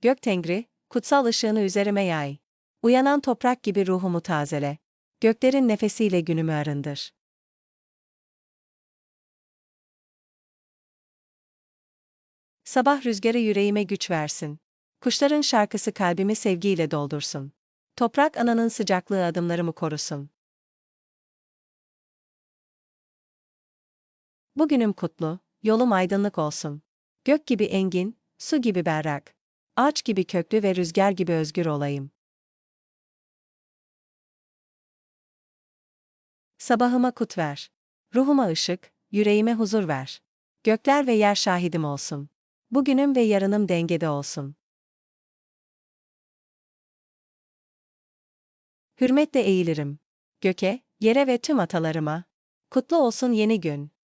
Gök Tengri, kutsal ışığını üzerime yay. Uyanan toprak gibi ruhumu tazele. Göklerin nefesiyle günümü arındır. Sabah rüzgarı yüreğime güç versin. Kuşların şarkısı kalbimi sevgiyle doldursun. Toprak ananın sıcaklığı adımlarımı korusun. Bugünüm kutlu, yolum aydınlık olsun. Gök gibi engin, su gibi berrak. Ağaç gibi köklü ve rüzgar gibi özgür olayım. Sabahıma kut ver. Ruhuma ışık, yüreğime huzur ver. Gökler ve yer şahidim olsun. Bugünüm ve yarınım dengede olsun. Hürmetle eğilirim. Göke, yere ve tüm atalarıma. Kutlu olsun yeni gün.